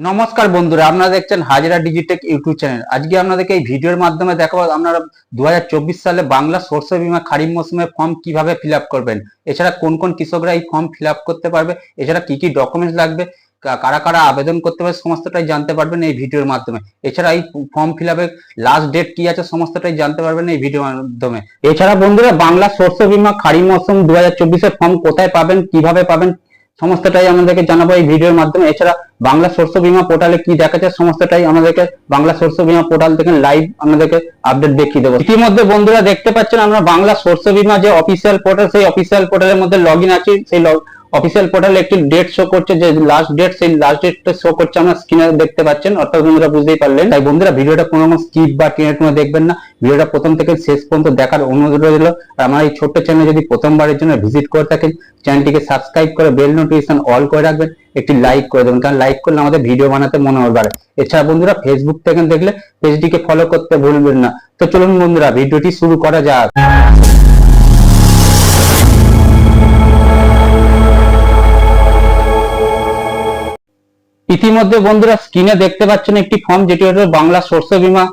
নমস্কার বন্ধুরা, আপনারা দেখছেন হাজিরা ডিজিটেক ইউটিউব চ্যানেল। আজকে আপনাদেরকে এই ভিডিওর মাধ্যমে দেখাবো আপনারা দু হাজার চব্বিশ সালে বাংলা শস্য বীমা খারিফ মৌসুমে ফর্ম কীভাবে ফিল করবেন, এছাড়া কোন কোন কৃষকরা এই ফর্ম ফিল করতে পারবে, এছাড়া কি কি ডকুমেন্টস লাগবে কারা কারা আবেদন করতে পারবে, সমস্তটাই জানতে পারবেন এই ভিডিওর মাধ্যমে। এছাড়া এই ফর্ম ফিল আপের লাস্ট ডেট কি আছে, সমস্তটাই জানতে পারবেন এই ভিডিওর মাধ্যমে। এছাড়া বন্ধুরা, বাংলা শস্য বীমা খারিফ মৌসুম দু হাজার ফর্ম কোথায় পাবেন, কীভাবে পাবেন সমস্তটাই আমাদেরকে জানাব এই ভিডিওর মাধ্যমে। এছাড়া বাংলা শস্য বিমা পোর্টালে কি দেখাচ্ছে সমস্তটাই আমাদেরকে বাংলা শস্য বিমা পোর্টাল থেকে লাইভ আমাদেরকে আপডেট দেখিয়ে দেবো। ইতিমধ্যে বন্ধুরা দেখতে পাচ্ছেন, আমরা বাংলা শস্য বীমা যে অফিসিয়াল পোর্টাল সেই অফিসিয়াল পোর্টালের মধ্যে লগ ইন আছি। সেই অফিসিয়াল পোর্টালে একটি ডেট শো করছে যে লাস্ট ডেট সেই লাস্ট ডেটটা শো করছে আমরা স্ক্রিনে দেখতে পাচ্ছেন। অর্থাৎ বন্ধুরা বুঝতেই পারলেন। তাই বন্ধুরা ভিডিওটা কোনো রকম স্কিপ বা টেনে টুনে দেখবেন না। ভিডিওটা প্রথম থেকে শেষ পর্যন্ত দেখার অনুরোধ রইল। আর আমার এই ছোট্ট চ্যানেল যদি প্রথমবারের জন্য ভিজিট করে থাকেন চ্যানেলটিকে সাবস্ক্রাইব করে বেল নোটিফিকেশন অল করে রাখবেন। একটি লাইক করে দেবেন। কারণ লাইক করলে আমাদের ভিডিও বানাতে মনোবল বাড়ে। এছাড়া বন্ধুরা ফেসবুক থেকে দেখলে পেজটিকে ফলো করতে ভুলবেন না। তো চলুন বন্ধুরা ভিডিওটি শুরু করা যাক। ইতিমধ্যে বন্ধুরা স্ক্রিনে দেখতে পাচ্ছেন একটি ফর্ম যেটি হচ্ছে বাংলা শস্য বীমা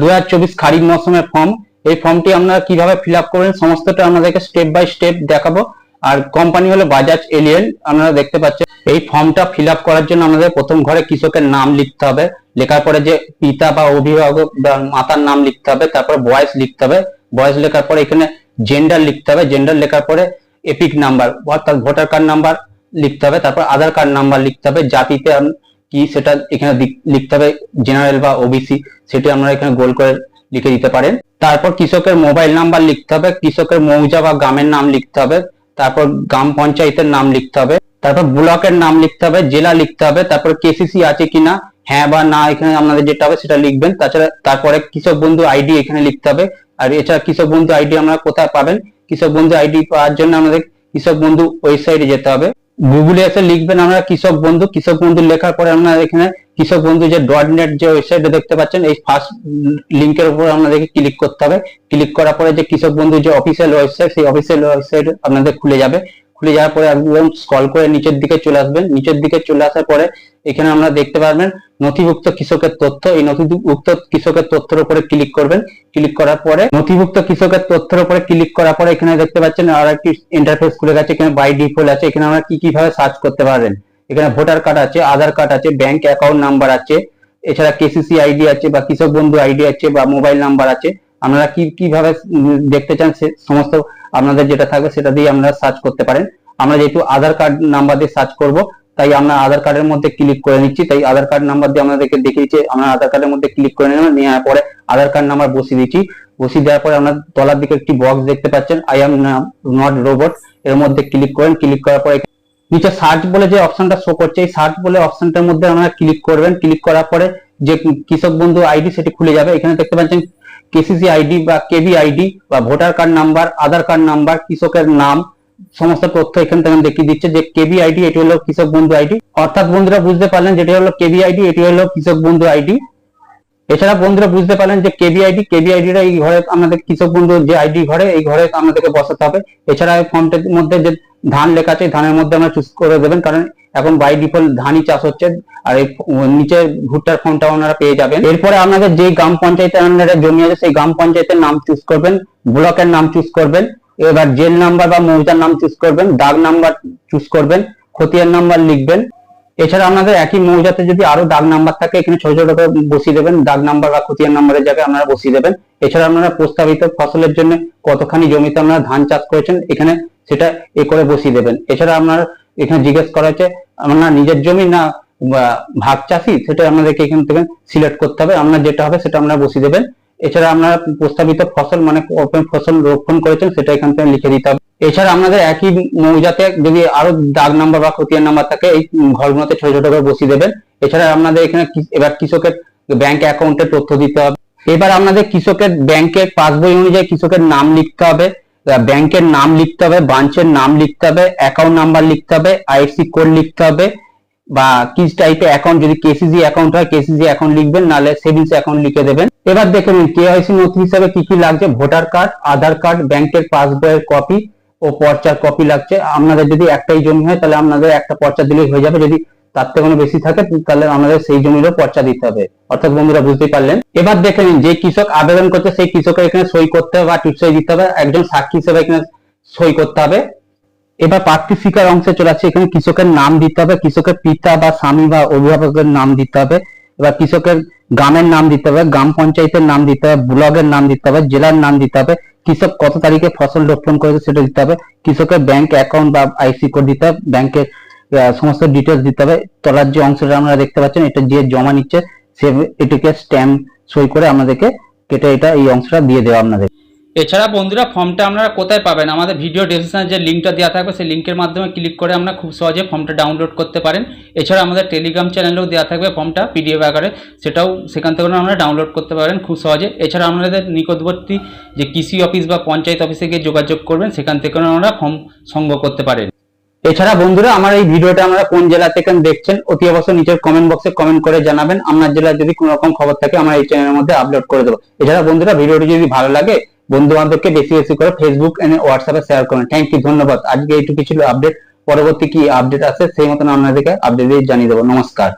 দু হাজার চব্বিশ খারিফ মৌসুমের ফর্ম এই ফর্মটি আপনারা কীভাবে ফিল আপ করবেন সমস্তটা আপনাদেরকে স্টেপ বাই স্টেপ দেখাবো। আর কোম্পানি হলো বাজাজ এলিয়েন আপনারা দেখতে পাচ্ছেন, এই ফর্মটা ফিল আপ করার জন্য আমাদের প্রথম ঘরে কৃষকের নাম লিখতে হবে। লেখার পরে যে পিতা বা অভিভাবক বা মাতার নাম লিখতে হবে, তারপর বয়স লিখতে হবে। বয়স লেখার পরে এখানে জেন্ডার লিখতে হবে। জেন্ডার লেখার পরে এপিক নাম্বার অর্থাৎ ভোটার কার্ড নাম্বার লিখতে হবে, তারপর আধার কার্ড নাম্বার লিখতে হবে, জাতিতে কি সেটা এখানে লিখতে হবে জেনারেল বা ওবিসি সেটি আমরা এখানে গোল করে লিখে দিতে পারেন। তারপর কৃষকের মোবাইল নাম্বার লিখতে হবে, কৃষকের মৌজা বা গ্রামের নাম লিখতে হবে, তারপর গ্রাম পঞ্চায়েতের নাম লিখতে হবে, তারপর ব্লকের নাম লিখতে হবে, জেলা লিখতে হবে, তারপর কেসিসি আছে কিনা হ্যাঁ বা না এখানে আপনাদের যেটা হবে সেটা লিখবেন, তাছাড়া তারপরে কৃষক বন্ধু আইডি এখানে লিখতে হবে, আর এছাড়া কৃষক বন্ধু আইডি আমরা কোথায় পাবেন, কৃষক বন্ধু আইডি পাওয়ার জন্য আমাদের কৃষক বন্ধু ওয়েবসাইটে যেতে হবে। গুগলে এসে লিখবেন আমরা কৃষক বন্ধু কৃষক বন্ধু লেখার পরে আমরা এখানে কৃষক বন্ধু যে. ডট নেট যে ওয়েবসাইটটা দেখতে পাচ্ছেন, এই ফার্স্ট লিঙ্কের উপর আপনাদেরকে ক্লিক করতে হবে। ক্লিক করার পরে যে কৃষক বন্ধু যে অফিসিয়াল ওয়েবসাইট সেই অফিসিয়াল ওয়েবসাইট আপনাদের খুলে যাবে। খুলে যাওয়ার পরে একদম স্ক্রল করে নিচের দিকে চলে আসবেন। নিচের দিকে চলে আসার পরে এখানে আমরা দেখতে পারবেন নথিভুক্ত কৃষকের তথ্য। এই নথিভুক্ত কৃষকের তথ্যের উপরে ক্লিক করবেন। ক্লিক করার পরে নথিভুক্ত কৃষকের তথ্যের উপরে ক্লিক করার পরে এখানে দেখতে পাচ্ছেন আর একটি ইন্টারফেস খুলে গেছে। এখানে বাই ডিফল্ট আছে। এখানে আমরা কি কীভাবে সার্চ করতে পারবেন? এখানে ভোটার কার্ড আছে আধার কার্ড আছে ব্যাংক অ্যাকাউন্ট নাম্বার আছে, এছাড়া কেসিসি আইডি আছে বা কৃষক বন্ধু আইডি আছে বা মোবাইল নাম্বার আছে। আপনারা কি, কীভাবে দেখতে চান সে সমস্ত আপনাদের যেটা থাকবে সেটা দিয়ে আপনারা সার্চ করতে পারেন। আমরা যেহেতু আধার কার্ড নাম্বার দিয়ে সার্চ করব, তাই আমরা আধার কার্ডের মধ্যে ক্লিক করে নিচ্ছি। তাই আধার কার্ড নাম্বার দিয়ে আমাদেরকে দেখিয়ে দিচ্ছে। আমরা আধার কার্ডের মধ্যে ক্লিক করে নিলাম, নেওয়ার পরে আধার কার্ড নাম্বার বসিয়ে দিচ্ছি। বসিয়ে দেওয়ার পরে আমরা তলার দিকে একটি বক্স দেখতে পাচ্ছেন আই এম নট রোবট এর মধ্যে ক্লিক করেন। ক্লিক করার পরে নিচে সার্চ বলে যে অপশনটা শো করছে, এই সার্চ বলে অপশনটার মধ্যে আপনারা ক্লিক করবেন। ক্লিক করার পরে যে কৃষক বন্ধু আইডি সেটি খুলে যাবে। এখানে দেখতে পাচ্ছেন কেসিসি আইডি বা কেবি আইডি বা voter card number Aadhaar card number কৃষকের নাম, সমস্ত তথ্য এখান থেকে দেখিয়ে দিচ্ছে যে কেবি আইডি এটি হলো কৃষক বন্ধু আইডি অর্থাৎ বন্ধুরা বুঝতে পারলেন যেটি হলো কেবি আইডি এটি হলো কৃষক বন্ধু আইডি এছাড়া বন্ধুরা বুঝতে পারলেন যে কেবি আইডি কেবি আইডিটা এই ঘরে আমাদের কৃষক বন্ধু যে আইডি ঘরে, এই ঘরে আমাদেরকে বসাতে হবে। এছাড়া ফর্মটার মধ্যে যে ধান লেখা আছে ধানের মধ্যে আমরা চুজ করে দেবেন, কারণ এখন বাই ডিফল্ট ধানই চাষ হচ্ছে, আর এই নিচে ভুট্টার ফর্মটা ওনারা পেয়ে যাবেন। এরপরে আপনাদের যে গ্রাম পঞ্চায়েতের আপনারা জমি আছে, সেই গ্রাম পঞ্চায়েতের নাম চুজ করবেন, ব্লকের নাম চুজ করবেন, এবার জেল নাম্বার বা মৌজার নাম চুজ করবেন, দাগ নাম্বার চুজ করবেন খতিয়ার নাম্বার লিখবেন। এছাড়া আপনাদের একই মৌজাতে যদি আরও দাগ নাম্বার থাকে, এখানে ছোট ছোট করে বসিয়ে দেবেন, দাগ নাম্বার বা খতিয়ান নাম্বারের জায়গায় আপনারা বসিয়ে দেবেন। এছাড়া আপনারা প্রস্তাবিত ফসলের জন্য কতখানি জমিতে আপনারা ধান চাষ করেছেন, এখানে সেটা এ করে বসিয়ে দেবেন। এছাড়া আপনার এখানে জিজ্ঞেস করা হচ্ছে, আপনার নিজের জমি না ভাগ চাষি, সেটা আপনাদেরকে এখান থেকে সিলেক্ট করতে হবে। আপনার যেটা হবে সেটা আপনারা বসিয়ে দেবেন। এছাড়া আপনারা প্রস্তাবিত ফসল মানে ফসল রোপণ করেছেন, সেটা এখান থেকে লিখে দিতে হবে। এছাড়া আপনাদের একই মৌজাতে যদি আরও দাগ নাম্বার বা খতিয়ান নাম্বার থাকে, এই ঘরগুলোতে ছোট ছোট করে বসিয়ে দেবেন। এছাড়া আপনাদের এখানে এবার কৃষকের ব্যাংক অ্যাকাউন্টের তথ্য দিতে হবে। এবার আপনাদের কৃষকের ব্যাংকের পাসবই অনুযায়ী কৃষকের নাম লিখতে হবে। ব্যাংকের নাম লিখতে হবে ব্রাঞ্চের নাম লিখতে হবে অ্যাকাউন্ট নাম্বার লিখতে হবে আইএফসি কোড লিখতে হবে, বা কি টাইপের অ্যাকাউন্ট যদি কেসিজি অ্যাকাউন্ট হয় কেসিজি অ্যাকাউন্ট লিখবেন, নাহলে সেভিংস অ্যাকাউন্ট লিখে দেবেন। এবার দেখে নিন কেওয়াইসি নথি হিসাবে কি কি লাগছে? ভোটার কার্ড আধার কার্ড ব্যাংকের পাসবইয়ের কপি ও পর্চার কপি লাগছে। আপনাদের যদি একটাই জমি হয়, তাহলে আপনাদের একটা পর্চা দিলেই হয়ে যাবে। যদি তার থেকে কোনো বেশি থাকে, তাহলে আমাদের সেই জমিরও পর্চা দিতে হবে। অর্থাৎ বন্ধুরা, বুঝতেই পারলেন? এবার দেখে নিন, যে কৃষক আবেদন করছে, সেই কৃষকের এখানে সই করতে হবে বা টিপসই দিতে হবে। একজন সাক্ষী হিসেবে এখানে সই করতে হবে। এবার প্রার্থী স্বীকার অংশে চলে আসছে। এখানে কৃষকের নাম দিতে হবে, কৃষকের পিতা বা স্বামী বা অভিভাবকের নাম দিতে হবে। এবার কৃষকের গ্রামের নাম দিতে হবে, গ্রাম পঞ্চায়েতের নাম দিতে হবে, ব্লকের নাম দিতে হবে, জেলার নাম দিতে হবে, কৃষক কত তারিখে ফসল রোপণ করেছে সেটা দিতে হবে, কৃষকের ব্যাংক অ্যাকাউন্ট বা আইসি কোড দিতে হবে ব্যাংকের সমস্ত ডিটেলস দিতে হবে, তলার যে অংশটা আমরা দেখতে পাচ্ছেন, এটা যে জমা নিচ্ছে, সে, এটিকে স্ট্যাম্প সই করে আমাদেরকে কেটে এটা এই অংশটা দিয়ে দেওয়া আপনাদের। এছাড়া বন্ধুরা ফর্মটা আপনারা কোথায় পাবেন? আমাদের ভিডিও ডেসক্রিপশনে যে লিঙ্কটা দেওয়া থাকবে, সেই লিঙ্কের মাধ্যমে ক্লিক করে আমরা খুব সহজে ফর্মটা ডাউনলোড করতে পারেন। এছাড়া আমাদের টেলিগ্রাম চ্যানেলেও দেওয়া থাকবে ফর্মটা পিডিএফ আকারে। সেটাও সেখান থেকে আপনারা ডাউনলোড করতে পারেন খুব সহজে। এছাড়া আপনাদের নিকটবর্তী যে কৃষি অফিস বা পঞ্চায়েত অফিসে গিয়ে যোগাযোগ করবেন, সেখান থেকে আপনারা ফর্ম সংগ্রহ করতে পারেন। এছাড়া বন্ধুরা, আমার এই ভিডিওটা আমরা কোন জেলা থেকে দেখছেন, অতি অবশ্যই নিচের কমেন্ট বক্সে কমেন্ট করে জানাবেন। আপনার জেলার যদি কোনো রকম খবর থাকে, আমরা এই চ্যানেলের মধ্যে আপলোড করে দেবো। এছাড়া বন্ধুরা, ভিডিওটি যদি ভালো লাগে বন্ধু বান্ধবকে বেশি বেশি করে ফেসবুক এনে হোয়াটসঅ্যাপে শেয়ার করুন। থ্যাংক ইউ ধন্যবাদ। আজকে এইটুকু ছিল আপডেট পরবর্তী কি আপডেট আছে সেই মতন আপনাদেরকে আপডেট জানিয়ে দেবো। নমস্কার।